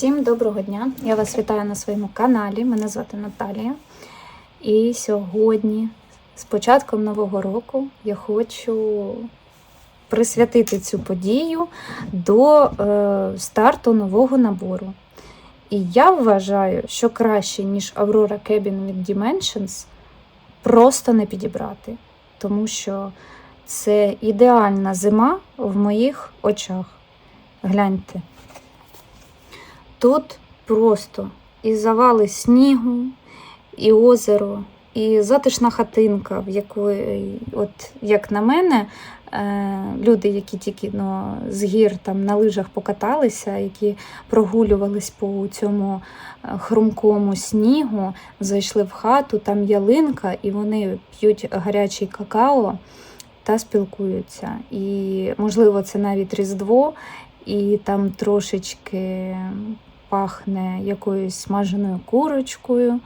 Всім доброго дня! Я вас вітаю на своєму каналі. Мене звати Наталія. І сьогодні, з початком нового року, я хочу присвятити цю подію до е, старту нового набору. І я вважаю, що краще, ніж Aurora Cabin від Dimensions, просто не підібрати. Тому що це ідеальна зима в моїх очах. Гляньте. Тут просто і завали снігу, і озеро, і затишна хатинка, в якої, от як на мене, е, люди, які тільки ну, з гір там на лижах покаталися, які прогулювались по цьому е, хрумкому снігу, зайшли в хату, там ялинка, і вони п'ють гарячий какао та спілкуються. І, можливо, це навіть Різдво, і там трошечки пахне якоюсь смаженою курочкою.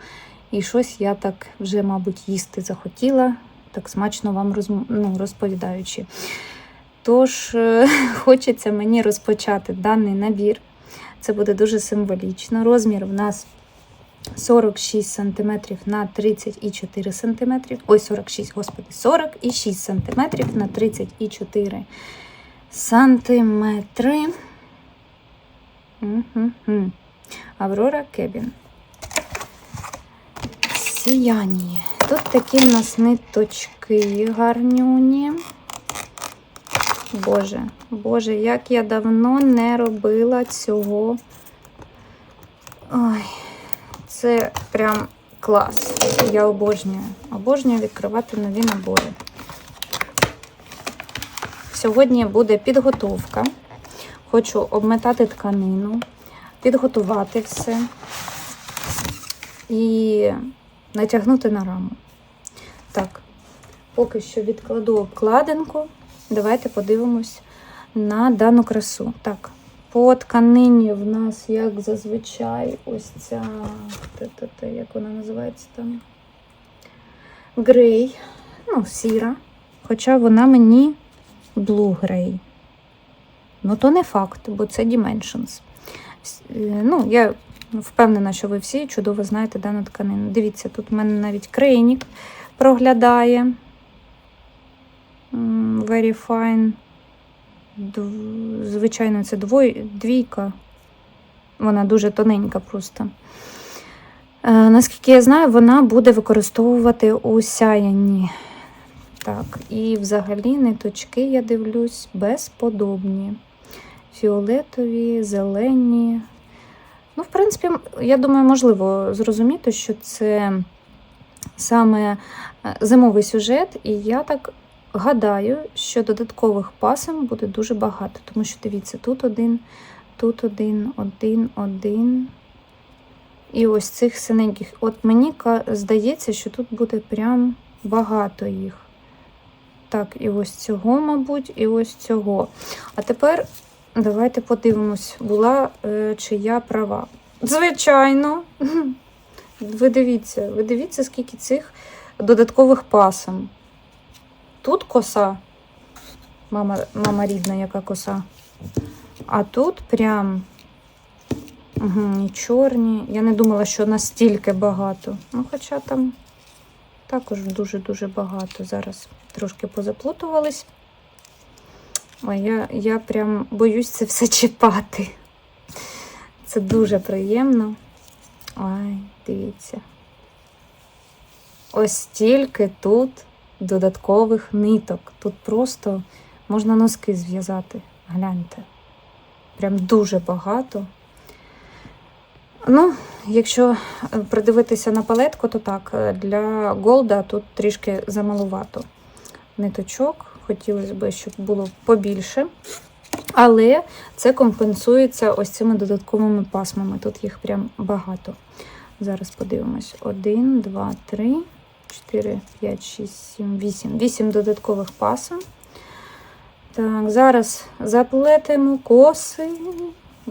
І щось я так вже, мабуть, їсти захотіла, так смачно вам розм... ну, розповідаючи. Тож, е, хочеться мені розпочати даний набір. Це буде дуже символічно. Розмір в нас 46 см на 34 см. Ой, 46, господи, 46 см на 34 сантиметри. Угу. Аврора Кебін. Сіяння. Тут такі в нас ниточки гарнюні. Боже, Боже, як я давно не робила цього. Ой, це прям клас. Я обожнюю. Обожнюю відкривати нові набори. Сьогодні буде підготовка. Хочу обметати тканину, підготувати все і натягнути на раму. Так, поки що відкладу обкладинку. Давайте подивимось на дану красу. Так, по тканині в нас, як зазвичай, ось ця, та-та-та, як вона називається там? Грей, ну, сіра. Хоча вона мені blue грей. Ну, то не факт, бо це Dimensions. Е, Ну, я впевнена, що ви всі чудово знаєте дану тканину. Дивіться, тут в мене навіть крейнік проглядає. Very fine. Звичайно, це двой... двійка. Вона дуже тоненька просто. Е, наскільки я знаю, вона буде використовувати у. Так, і взагалі ниточки, я дивлюсь, безподобні. Фіолетові, зелені. Ну, в принципі, я думаю, можливо зрозуміти, що це саме е, зимовий сюжет, і я так гадаю, що додаткових пасем буде дуже багато. Тому що дивіться, тут один, тут один, один, один. І ось цих синеньких. От мені здається, що тут буде прям багато їх. Так, і ось цього, мабуть, і ось цього. А тепер давайте подивимось, була е, чи я права. Звичайно. Ви дивіться, ви дивіться, скільки цих додаткових пасом. Тут коса. Мама, мама рідна, яка коса. А тут прям угу, і чорні. Я не думала, що настільки багато. Ну, хоча там також дуже-дуже багато. Зараз трошки позаплутувались. Ой, я, я прям боюсь це все чіпати. Це дуже приємно. Ой, дивіться. Ось стільки тут додаткових ниток. Тут просто можна носки зв'язати. Гляньте. Прям дуже багато. Ну, якщо е, придивитися на палетку, то так, е, для голда тут трішки замалувато ниточок. Хотілося б, щоб було побільше. Але це компенсується ось цими додатковими пасмами. Тут їх прям багато. Зараз подивимось: 1, 2, 3, 4, 5, 6, 7, 8. 8 додаткових пасм. Так, зараз заплетемо коси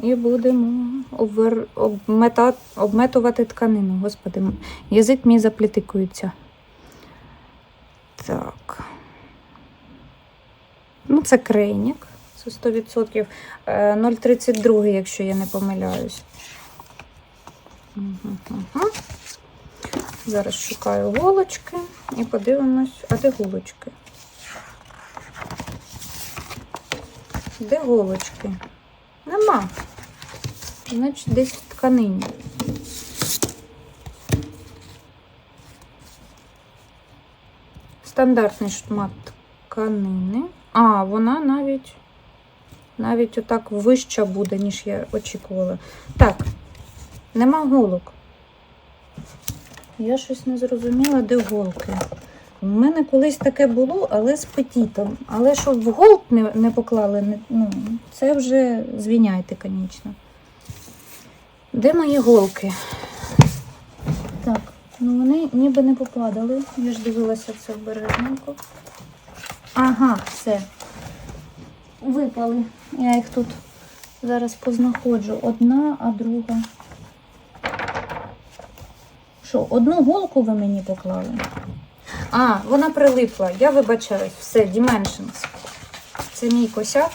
і будемо обвер... обмета... обметувати тканину. Господи, язик мій заплітикується. Так. Ну, це крейнік. Це 100%. Е, 0,32, якщо я не помиляюсь. Мгм, мгм. Зараз шукаю голочки і подивимось, а де голочки? Де голочки? Нема. Значить, десь в тканині. Стандартний шмат тканини. А, вона навіть навіть отак вища буде, ніж я очікувала. Так, нема голок. Я щось не зрозуміла, де голки. У мене колись таке було, але з петітом. Але щоб в голк не, не поклали, не, ну, це вже звіняйте, звісно. Де мої голки? Так, ну вони ніби не попадали. Я ж дивилася це обережненько. Ага, все. Випали. Я їх тут зараз познаходжу. Одна, а друга. Що, одну голку ви мені поклали? А, вона прилипла. Я вибачаюсь. Все, Dimensions. Це мій косяк.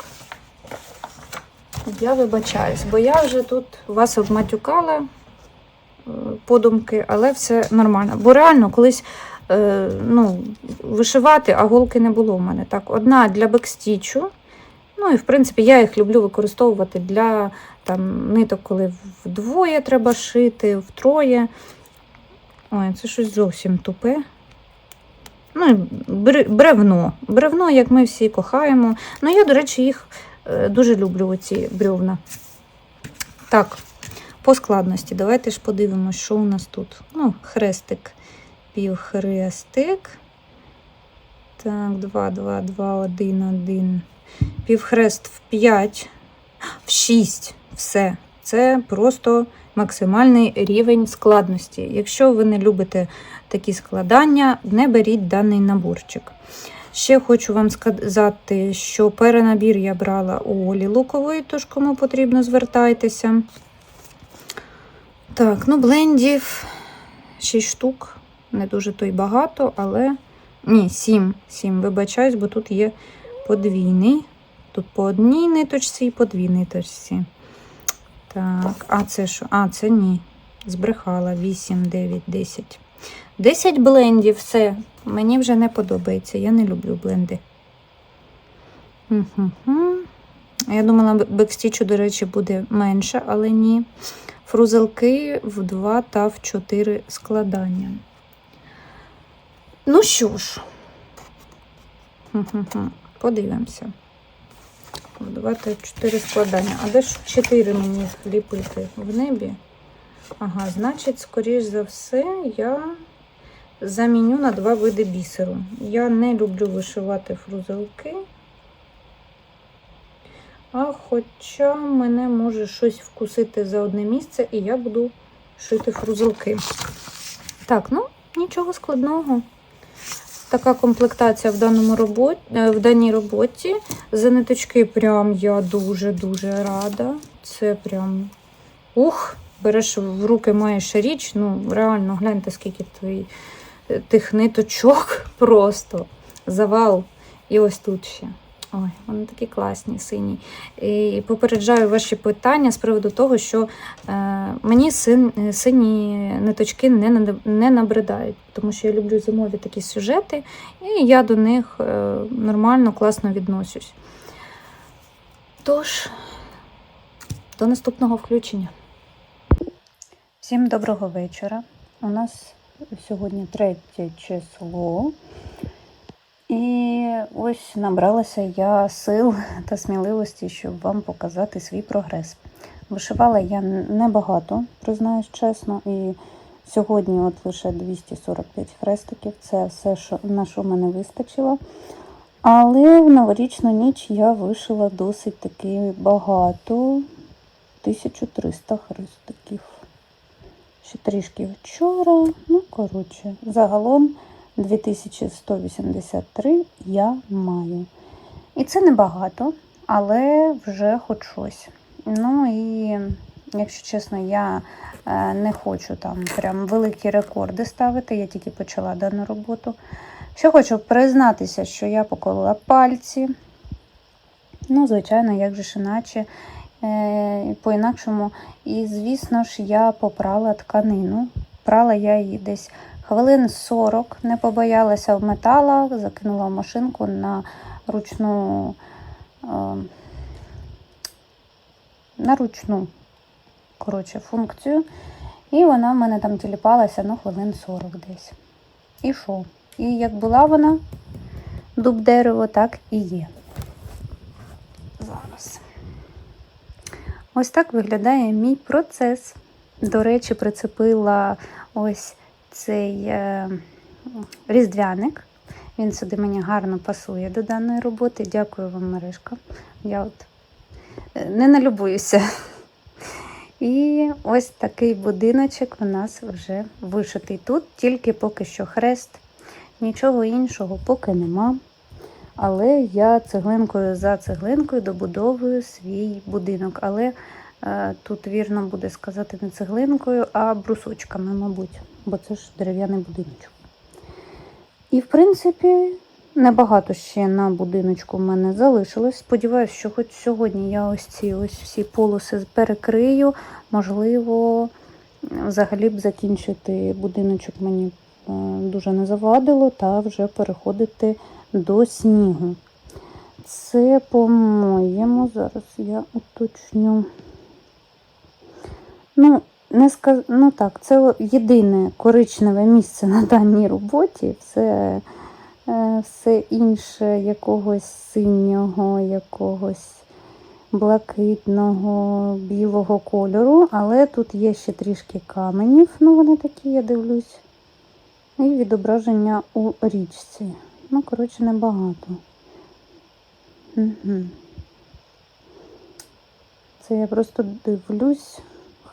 Я вибачаюсь, бо я вже тут вас обматюкала е, подумки, але все нормально. Бо реально колись е, ну, вишивати, а голки не було в мене. Так, одна для бекстічу. Ну і в принципі я їх люблю використовувати для там, ниток, коли вдвоє треба шити, втроє. Ой, це щось зовсім тупе. Ну, і бревно. Бревно, як ми всі кохаємо. Ну, я, до речі, їх е, дуже люблю, оці бревна. Так, по складності. Давайте ж подивимося, що у нас тут. Ну, хрестик, півхрестик. Так, 2, 2, 2, 1, 1. Півхрест в 5, в 6. Все. Це просто максимальний рівень складності. Якщо ви не любите такі складання, не беріть даний наборчик. Ще хочу вам сказати, що перенабір я брала у Олі Лукової, тож кому потрібно, звертайтеся. Так, ну блендів 6 штук. Не дуже то й багато, але. Ні, 7. 7, вибачаюсь, бо тут є подвійний. Тут по одній ниточці і по дві ниточці. Так, а це що? А, це ні. Збрехала 8, 9, 10. 10 блендів, все. Мені вже не подобається. Я не люблю бленди. Угу. Я думала, бекстічу, до речі, буде менше, але ні. Фрузелки в 2 та в 4 складання. Ну що ж, подивимося. В 2 та 4 складання. А де ж 4 мені ліпити в небі? Ага, значить, скоріш за все, я заміню на два види бісеру. Я не люблю вишивати фрузелки. А хоча мене може щось вкусити за одне місце, і я буду шити фрузелки. Так, ну, нічого складного. Така комплектація в, даному робот... е, в даній роботі. За ниточки прям я дуже-дуже рада. Це прям ух, береш в руки, маєш річ. Ну, реально, гляньте, скільки твої, е, тих ниточок просто завал. І ось тут ще. Ой, вони такі класні, сині. І попереджаю ваші питання з приводу того, що е, мені син, е, сині ниточки не, не набридають, тому що я люблю зимові такі сюжети, і я до них е, нормально, класно відношусь. Тож, до наступного включення. Всім доброго вечора. У нас сьогодні третє число. І ось набралася я сил та сміливості, щоб вам показати свій прогрес. Вишивала я небагато, признаюсь чесно, і сьогодні от лише 245 хрестиків. Це все, що, на що мене вистачило. Але в новорічну ніч я вишила досить таки багато 1300 хрестиків. Ще трішки вчора. Ну, коротше, загалом 2183 я маю. І це небагато, але вже хоч щось. Ну і, якщо чесно, я е, не хочу там прям великі рекорди ставити, я тільки почала дану роботу. Ще хочу признатися, що я поколола пальці. Ну, звичайно, як же ж іначе, е, по-інакшому. І, звісно ж, я попрала тканину. Прала я її десь хвилин 40, не побоялася вметала, закинула в машинку на ручну, е, на ручну коротше, функцію. І вона в мене там тіліпалася ну, хвилин 40 десь. І що? І як була вона дуб дерево, так і є. Зараз. Ось так виглядає мій процес. До речі, прицепила ось цей е, різдвяник. Він сюди мені гарно пасує до даної роботи. Дякую вам, Маришка. Я от е, не налюбуюся. І ось такий будиночок у нас вже вишитий. Тут тільки поки що хрест, нічого іншого поки нема. Але я цеглинкою за цеглинкою добудовую свій будинок. Але е, тут вірно буде сказати не цеглинкою, а брусочками, мабуть, бо це ж дерев'яний будиночок. І, в принципі, небагато ще на будиночку в мене залишилось. Сподіваюсь, що хоч сьогодні я ось ці ось всі полоси перекрию. Можливо, взагалі б закінчити будиночок мені е, дуже не завадило, та вже переходити до снігу. Це, по-моєму, зараз я уточню. Ну, не сказ... ну так, це єдине коричневе місце на даній роботі. Все, е, все інше якогось синього, якогось блакитного, білого кольору, але тут є ще трішки каменів, ну вони такі, я дивлюсь. І відображення у річці. Ну, коротше, небагато. Угу. Це я просто дивлюсь.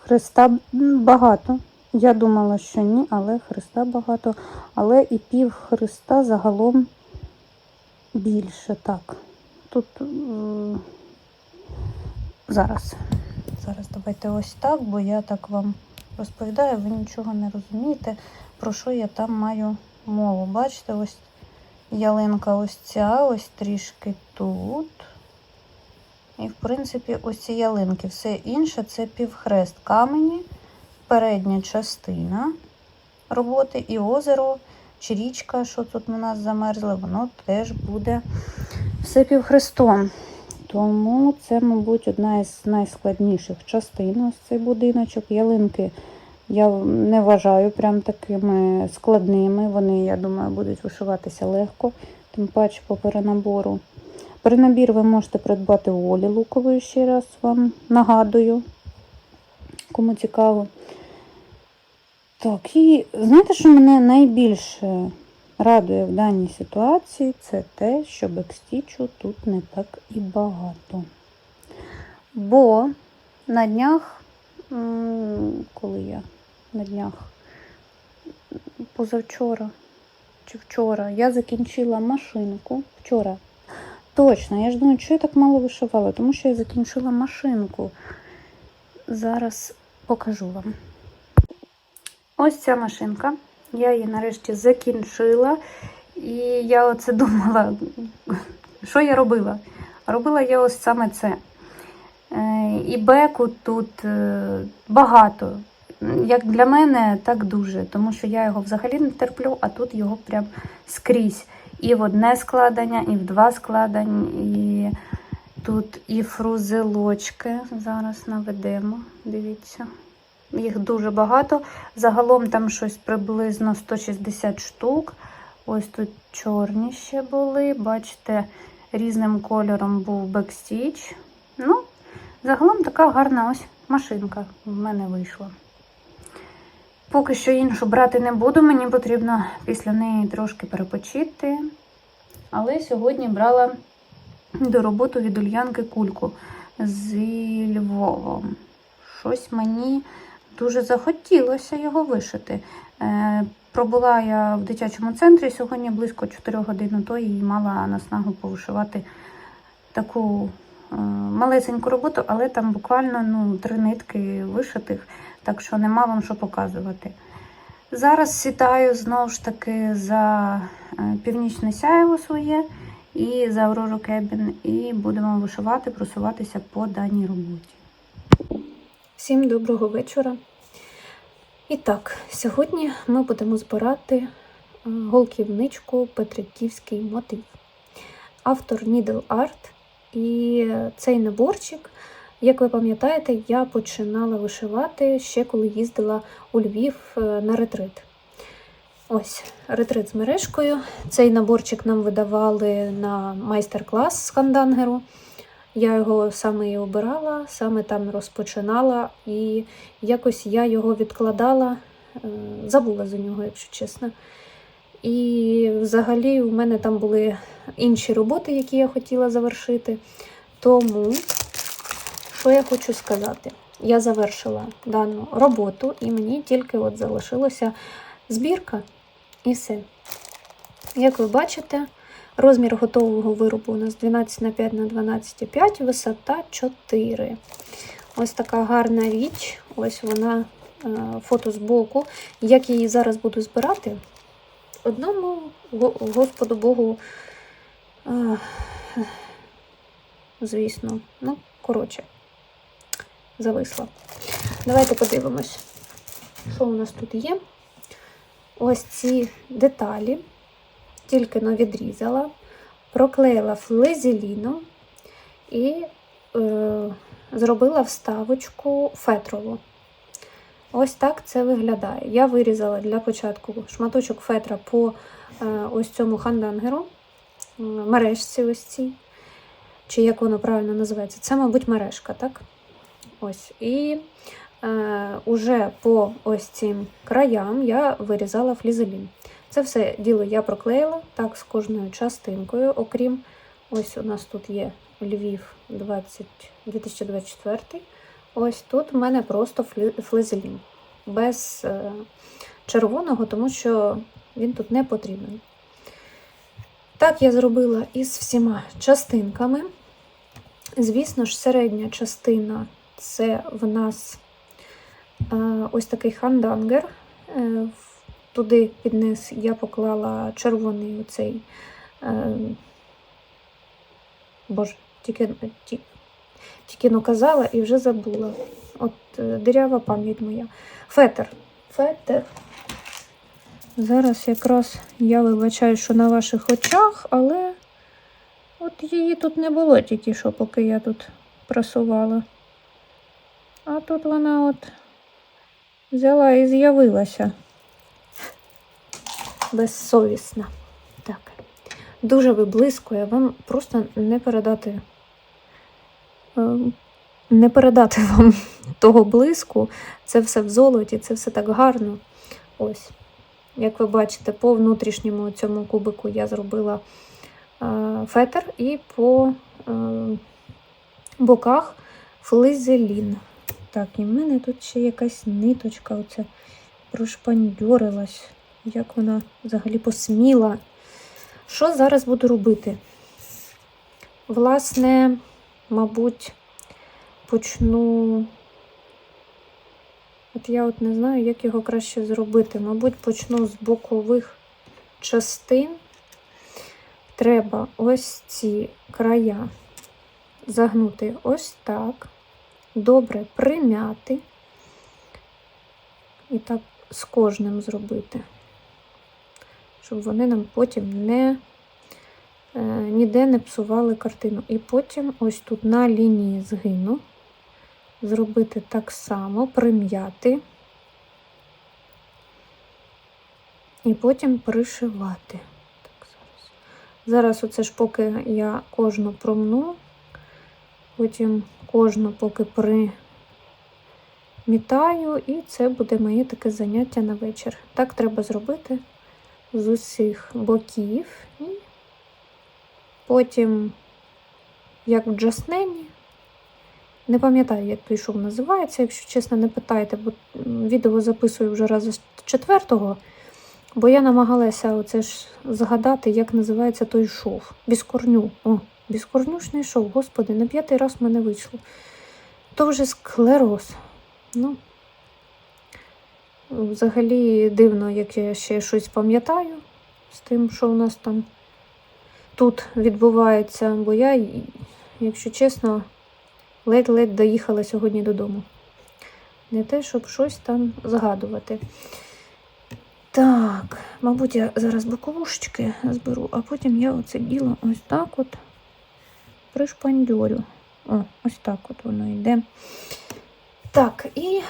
Хреста багато. Я думала, що ні, але хреста багато. Але і пів хреста загалом більше так. Тут е, зараз. Зараз давайте ось так, бо я так вам розповідаю, ви нічого не розумієте, про що я там маю мову. Бачите, ось ялинка ось ця, ось трішки тут. І, в принципі, ось ці ялинки. Все інше це півхрест камені, передня частина роботи і озеро, чи річка, що тут у нас замерзло, воно теж буде все півхрестом. Тому це, мабуть, одна із найскладніших частин. Ось цей будиночок. Ялинки я не вважаю прям такими складними. Вони, я думаю, будуть вишиватися легко, тим паче по перенабору. Перенабір ви можете придбати у Олі Лукової, ще раз вам нагадую, кому цікаво. Так, і знаєте, що мене найбільше радує в даній ситуації, це те, що бекстічу тут не так і багато. Бо на днях, коли я на днях, позавчора чи вчора, я закінчила машинку. Вчора. Точно, я ж думаю, що я так мало вишивала, тому що я закінчила машинку. Зараз покажу вам. Ось ця машинка. Я її нарешті закінчила. І я оце думала, що я робила? Робила я ось саме це. Е, І беку тут е, багато. Як для мене, так дуже, тому що я його взагалі не терплю, а тут його прям скрізь. І в одне складення, і в два складення, і тут і фрузелочки. Зараз наведемо, дивіться. Їх дуже багато. Загалом там щось приблизно 160 штук. Ось тут чорні ще були. Бачите, різним кольором був бекстіч. Ну, загалом така гарна ось машинка в мене вийшла. Поки що іншу брати не буду, мені потрібно після неї трошки перепочити. Але сьогодні брала до роботи від Ульянки кульку з Львовом. Щось мені дуже захотілося його вишити. Е, пробула я в дитячому центрі сьогодні близько 4 годин, то і мала наснагу повишивати таку е, малесеньку роботу, але там буквально ну, три нитки вишитих, так що нема вам що показувати. Зараз сідаю знову ж таки за е, північне сяєво своє і за Aurora Cabin, і будемо вишивати, просуватися по даній роботі. Всім доброго вечора. І так, сьогодні ми будемо збирати е, голківничку Петриківський мотив. Автор Needle Art. І цей наборчик, як ви пам'ятаєте, я починала вишивати ще коли їздила у Львів е, на ретрит. Ось ретрит з мережкою. Цей наборчик нам видавали на майстер-клас з хандангеру. Я його саме і обирала, саме там розпочинала, і якось я його відкладала, е, забула за нього, якщо чесно. І взагалі у мене там були інші роботи, які я хотіла завершити. Тому, що я хочу сказати? Я завершила дану роботу, і мені тільки от залишилося збірка і все. Як ви бачите, Розмір готового виробу у нас 12 на 5 на 12,5, висота 4. Ось така гарна річ. Ось вона е, фото з боку. Як її зараз буду збирати? Одному Господу Богу, е, звісно, ну, коротше, зависла. Давайте подивимось, що у нас тут є. Ось ці деталі тільки но відрізала, проклеїла флезеліном і е, зробила вставочку фетрову. Ось так це виглядає. Я вирізала для початку шматочок фетра по е, ось цьому хандангеру, мережці ось цій. Чи як воно правильно називається? Це, мабуть, мережка, так? Ось. І е, уже по ось цим краям я вирізала флізелін. Це все діло я проклеїла так з кожною частинкою, окрім ось у нас тут є Львів 20, 2024. Ось тут в мене просто флі- флизелін. Без е, червоного, тому що він тут не потрібен. Так я зробила із всіма частинками. Звісно ж, середня частина це в нас е, ось такий хандангер. Е, Туди під низ я поклала червоний оцей. Е, боже, тільки, ті, тільки ну казала і вже забула. От дирява пам'ять моя. Фетер. Фетер. Зараз якраз я вибачаю, що на ваших очах, але от її тут не було тільки що, поки я тут просувала. А тут вона от взяла і з'явилася безсовісна. Так. Дуже виблискує, вам просто не передати. е, Не передати вам того блиску. Це все в золоті, це все так гарно. Ось. Як ви бачите, по внутрішньому цьому кубику я зробила е, фетр і по е, боках флизелін. Так, і в мене тут ще якась ниточка оце прошпандьорилась. Як вона взагалі посміла. Що зараз буду робити? Власне, мабуть, почну. От я от не знаю, як його краще зробити. Мабуть, почну з бокових частин. Треба ось ці края загнути ось так. Добре примяти. І так з кожним зробити щоб вони нам потім не, е, ніде не псували картину. І потім ось тут на лінії згину зробити так само, прим'яти і потім пришивати. Зараз оце ж поки я кожну промну, потім кожну поки примітаю, і це буде моє таке заняття на вечір. Так треба зробити з усіх боків і потім, як в Джаснені, не пам'ятаю, як той шов називається, якщо чесно, не питайте, бо відео записую вже раз з четвертого, бо я намагалася оце ж згадати, як називається той шов. Біскорню. О, біскорнюшний шов, господи, на п'ятий раз в мене вийшло. То вже склероз. Ну, Взагалі дивно, як я ще щось пам'ятаю з тим, що у нас там тут відбувається, бо я, якщо чесно, ледь-ледь доїхала сьогодні додому. Не те, щоб щось там згадувати. Так, мабуть, я зараз боковушечки зберу, а потім я оце діло ось так от пришпандьорю. О, ось так от воно йде. Так, і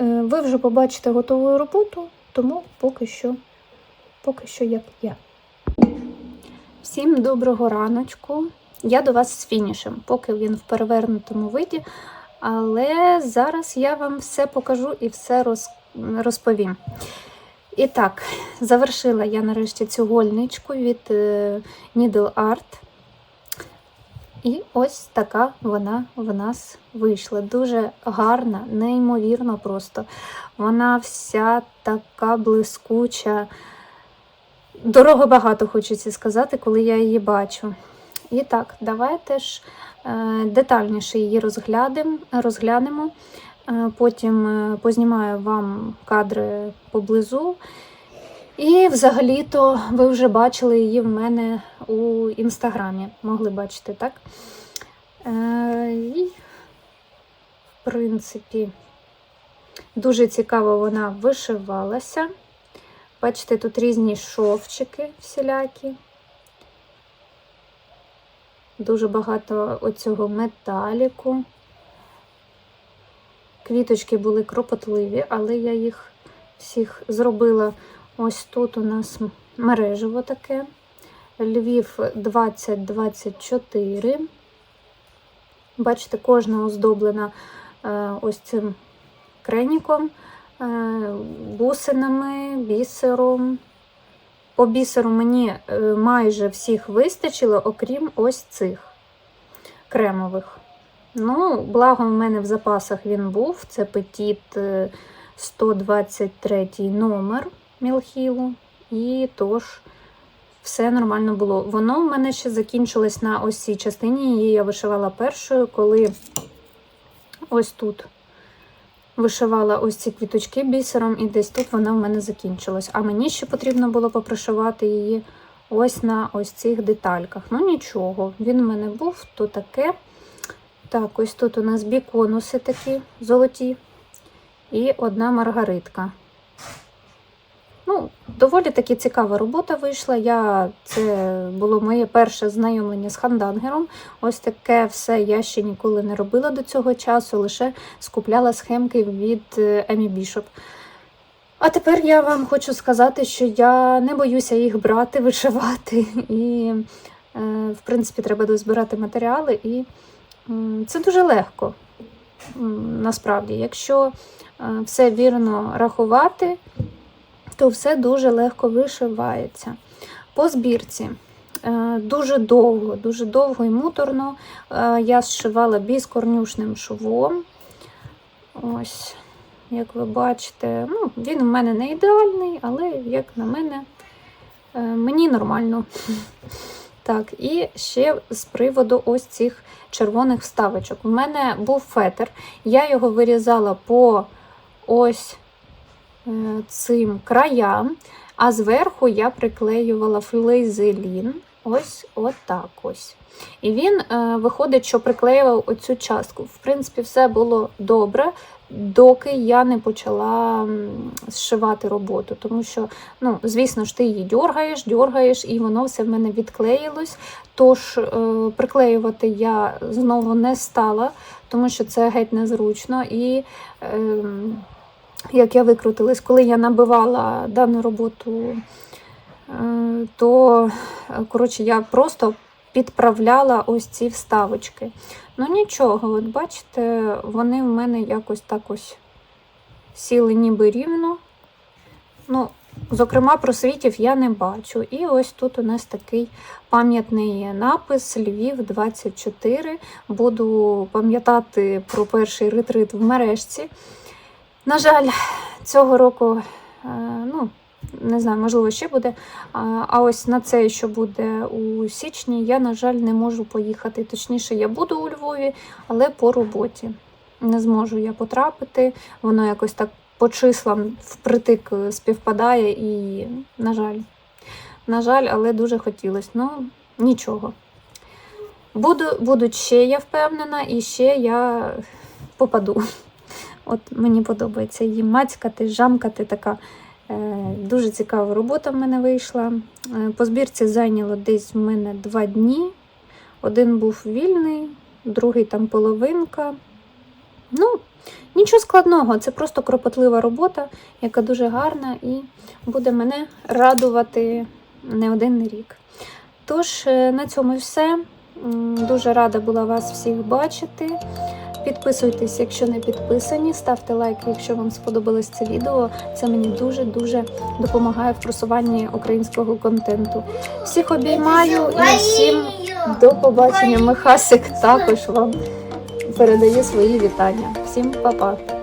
е, ви вже побачите готову роботу, тому поки що, поки що як я. Всім доброго раночку. Я до вас з фінішем, поки він в перевернутому виді. Але зараз я вам все покажу і все роз, розповім. І так, завершила я нарешті цю гольничку від е, Needle Art. І ось така вона в нас вийшла. Дуже гарна, неймовірно просто. Вона вся така блискуча. Дорого багато хочеться сказати, коли я її бачу. І так, давайте ж е, детальніше її розглянемо. Е, Потім е, познімаю вам кадри поблизу. І взагалі-то ви вже бачили її в мене у інстаграмі. Могли бачити, так? Е, І, в принципі, дуже цікаво вона вишивалася. Бачите, тут різні шовчики всілякі. Дуже багато оцього металіку. Квіточки були кропотливі, але я їх всіх зробила. Ось тут у нас мережево таке. Львів 2024. Бачите, кожна оздоблена е, ось цим креніком, е, бусинами, бісером. По бісеру мені е, майже всіх вистачило, окрім ось цих кремових. Ну, благо, в мене в запасах він був. Це е, 123 номер Мілхілу. І тож все нормально було. Воно в мене ще закінчилось на ось цій частині. Її я вишивала першою, коли ось тут вишивала ось ці квіточки бісером, і десь тут вона в мене закінчилась. А мені ще потрібно було попришивати її ось на ось цих детальках. Ну нічого, він у мене був, то таке. Так, ось тут у нас біконуси такі золоті. І одна маргаритка. Ну, доволі таки цікава робота вийшла. Я, Це було моє перше знайомлення з хандангером. Ось таке все я ще ніколи не робила до цього часу, лише скупляла схемки від е, Емі Бішоп. А тепер я вам хочу сказати, що я не боюся їх брати, вишивати. І, е, в принципі, треба дозбирати матеріали. І це дуже легко. Насправді, якщо е, все вірно рахувати, то все дуже легко вишивається. По збірці е, дуже довго, дуже довго і муторно е, я зшивала біскорнюшним швом. Ось, як ви бачите, ну, він у мене не ідеальний, але, як на мене, е, мені нормально. Так, і ще з приводу ось цих червоних вставочок. У мене був фетр, я його вирізала по ось цим краям, а зверху я приклеювала флейзелін. Ось отак ось. І він е, виходить, що приклеював оцю частку. В принципі, все було добре, доки я не почала зшивати роботу. Тому що, ну, звісно ж, ти її дьоргаєш, дьоргаєш, і воно все в мене відклеїлось. Тож е, приклеювати я знову не стала, тому що це геть незручно. І е, як я викрутилась, коли я набивала дану роботу, е, то е, коротше, я просто підправляла ось ці вставочки. Ну нічого, от бачите, вони в мене якось так ось сіли ніби рівно. Ну, зокрема, просвітів я не бачу. І ось тут у нас такий пам'ятний напис Львів 24. Буду пам'ятати про перший ретрит в мережці. На жаль, цього року, е, ну, не знаю, можливо, ще буде. А ось на цей, що буде у січні, я, на жаль, не можу поїхати. Точніше, я буду у Львові, але по роботі. Не зможу я потрапити. Воно якось так по числам впритик співпадає і, на жаль, на жаль, але дуже хотілося. Ну, нічого. Буду, будуть ще, я впевнена, і ще я попаду. От мені подобається її мацькати, жамкати така. Е, дуже цікава робота в мене вийшла. Е, по збірці зайняло десь в мене два дні. Один був вільний, другий там половинка. Ну, нічого складного, це просто кропотлива робота, яка дуже гарна і буде мене радувати не один рік. Тож, е, на цьому все. Дуже рада була вас всіх бачити. Підписуйтесь, якщо не підписані, ставте лайк, якщо вам сподобалось це відео. Це мені дуже-дуже допомагає в просуванні українського контенту. Всіх обіймаю і всім до побачення. Михасик також вам передає свої вітання. Всім па-па!